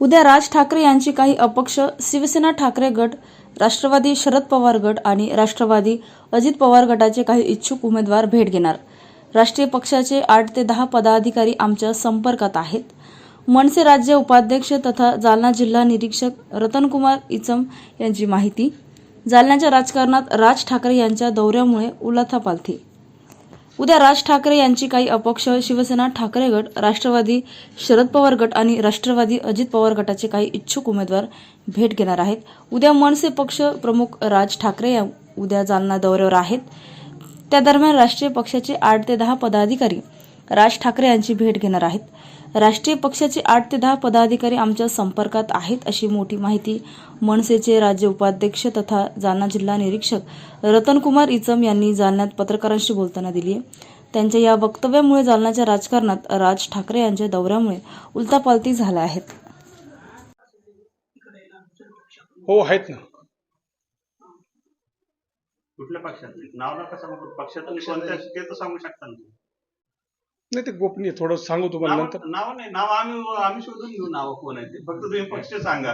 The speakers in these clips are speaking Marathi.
उद्या राज ठाकरे यांची काही अपक्ष शिवसेना ठाकरे गट राष्ट्रवादी शरद पवार गट आणि राष्ट्रवादी अजित पवार गटाचे काही इच्छुक उमेदवार भेट घेणार. राष्ट्रीय पक्षाचे आठ ते दहा पदाधिकारी आमच्या संपर्कात आहेत. मनसे राज्य उपाध्यक्ष तथा जालना जिल्हा निरीक्षक रतनकुमार इचम यांची माहिती. जालन्याच्या राजकारणात राज ठाकरे यांच्या दौऱ्यामुळे उलथापालथी उद्या राज ठाकरे यांची काही अपक्ष शिवसेना ठाकरे गट राष्ट्रवादी शरद पवार गट आणि राष्ट्रवादी अजित पवार गटाचे काही इच्छुक उमेदवार भेट घेणार आहेत. उद्या मनसे पक्ष प्रमुख राज ठाकरे या उद्या जालना दौऱ्यावर आहेत. त्या दरम्यान राष्ट्रीय पक्षाचे आठ ते दहा पदाधिकारी राज ठाकरे यांची भेट घेणार आहेत. राष्ट्रीय पक्षाचे आठ ते दहा पदाधिकारी आमच्या संपर्कात आहेत अशी मोठी माहिती मनसेचे राज्य उपाध्यक्ष तथा जालना जिल्हा निरीक्षक रतनकुमार इचम यांनी जालन्यात पत्रकारांशी बोलताना दिली आहे. त्यांच्या या वक्तव्यामुळे जालन्याच्या राजकारणात राज ठाकरे यांच्या दौऱ्यामुळे उलतापालती झाल्या आहेत. हो आहेत ना. कुठल्या पक्षातले? नाव नका सांगू. पक्षातून कोणत्या ते तर सांगू शकता ना. नाही ते गोपनीय थोडं सांगू तुम्हाला नाव नंतर. नाव नाही नाव आम्ही आम्ही शोधून घेऊ नाव कोण आहे ते. फक्त तुम्ही पक्ष सांगा.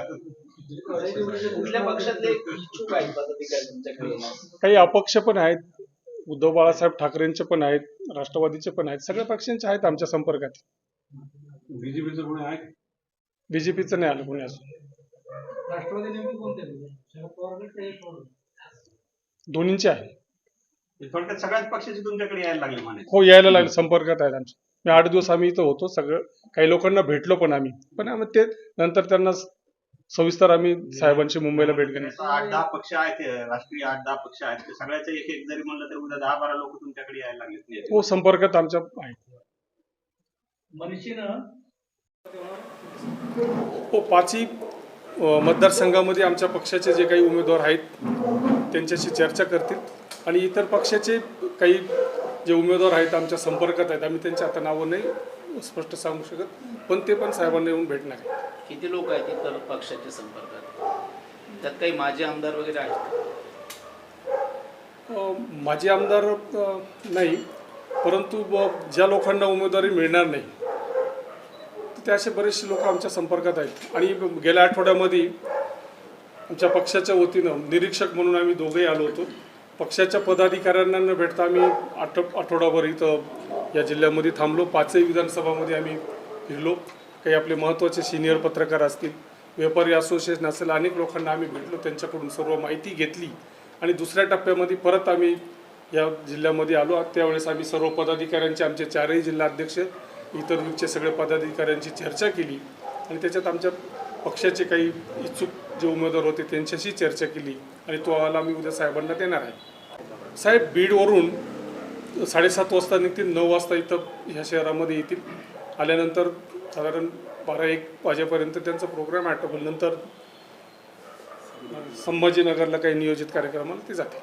कुठल्या पक्षातले इच्छुक आहेत पदाधिकारी तुमच्याकडे? काही अपक्ष पण आहेत उद्धव बाळासाहेब ठाकरेंचे पण आहेत राष्ट्रवादीचे पण आहेत सगळ्या पक्षांचे आहेत आमच्या संपर्कात. बीजेपीचं कोणी आहे? बीजेपीचं नाही आलं कोणी अजून. राष्ट्रवादी नेमके कोणते शरद पवार गट का शरद पवार. गट? दोन्हींचे आहे. थोडक्यात सगळ्याच पक्षाचे तुमच्याकडे यायला लागले म्हणायचे. हो यायला लागले. संपर्कात आहेत आमचे. मी आठ दिवस आम्ही इथं होतो. सगळं काही लोकांना भेटलो पण आम्ही. पण आम्ही ते नंतर त्यांना सविस्तर आम्ही साहेबांची मुंबईला भेट असं आठ दहा पक्ष आहेत राष्ट्रीय आठ दहा पक्ष आहेत. ते सगळ्याचे एक एक जरी म्हणलं तरी उद्या दहा बारा लोक तुमच्याकडे यायला लागले हो संपर्कात आमच्या आहेत. मनसेनं हो पाचही मतदारसंघामध्ये आमच्या पक्षाचे जे काही उमेदवार आहेत त्यांच्याशी चर्चा करतील. आणि इतर पक्षाचे काही जे उमेदवार आहेत आमच्या संपर्कात आहेत आम्ही त्यांच्या आता नावं नाही स्पष्ट सांगू शकत पण ते पण साहेबांना येऊन भेटणार आहे किती लोक आहेत इतर पक्षाच्या संपर्कात? त्यात काही माजी आमदार वगैरे आहेत माजी आमदार नाही परंतु ज्या लोकांना उमेदवारी मिळणार नाही ते असे बरेचसे लोक आमच्या संपर्कात आहेत. आणि गेल्या आठवड्यामध्ये आमच्या पक्षाच्या वतीनं निरीक्षक म्हणून आम्ही दोघेही आलो होतो. पक्षाच्या पदाधिकाऱ्यांना न भेटता आम्ही आठ आठवडाभर इथं या जिल्ह्यामध्ये थांबलो. पाचही विधानसभामध्ये आम्ही फिरलो. काही आपले महत्त्वाचे सिनियर पत्रकार असतील व्यापारी असोसिएशन असेल अनेक लोकांना आम्ही भेटलो. त्यांच्याकडून सर्व माहिती घेतली. आणि दुसऱ्या टप्प्यामध्ये परत आम्ही या जिल्ह्यामध्ये आलो. त्यावेळेस आम्ही सर्व पदाधिकाऱ्यांचे आमचे चारही जिल्हाध्यक्ष इतर विंगचे सगळे पदाधिकाऱ्यांची चर्चा केली. आणि त्याच्यात आमच्या पक्षाचे काही इच्छुक जे उमेदवार होते त्यांच्याशी चर्चा केली आणि तो अहवाल आम्ही उद्या साहेबांना देणार आहे. साहेब बीडवरून साडेसात वाजता निघतील नऊ वाजता इथं ह्या शहरामध्ये येतील. आल्यानंतर साधारण बारा एक वाजेपर्यंत त्यांचा प्रोग्राम आटोपल नंतर संभाजीनगरला काही नियोजित कार्यक्रमाला ते जाते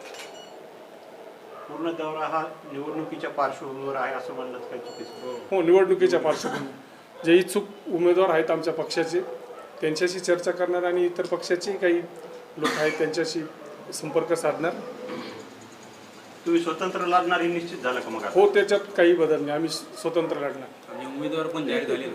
पूर्ण दौरा हा निवडणुकीच्या पार्श्वभूमीवर आहे असं म्हणलं तर काही चुकीचं. हो निवडणुकीच्या पार्श्वभूमी जे इच्छुक उमेदवार आहेत आमच्या पक्षाचे त्यांच्याशी चर्चा करणार आणि इतर पक्षाचे काही लोक आहेत त्यांच्याशी संपर्क साधणार. तुम्ही स्वतंत्र लढणार हे निश्चित झालं का मग आता? हो त्याच्यात काही बदल नाही. आम्ही स्वतंत्र लढणार. आणि उमेदवार पण जाहीर झाले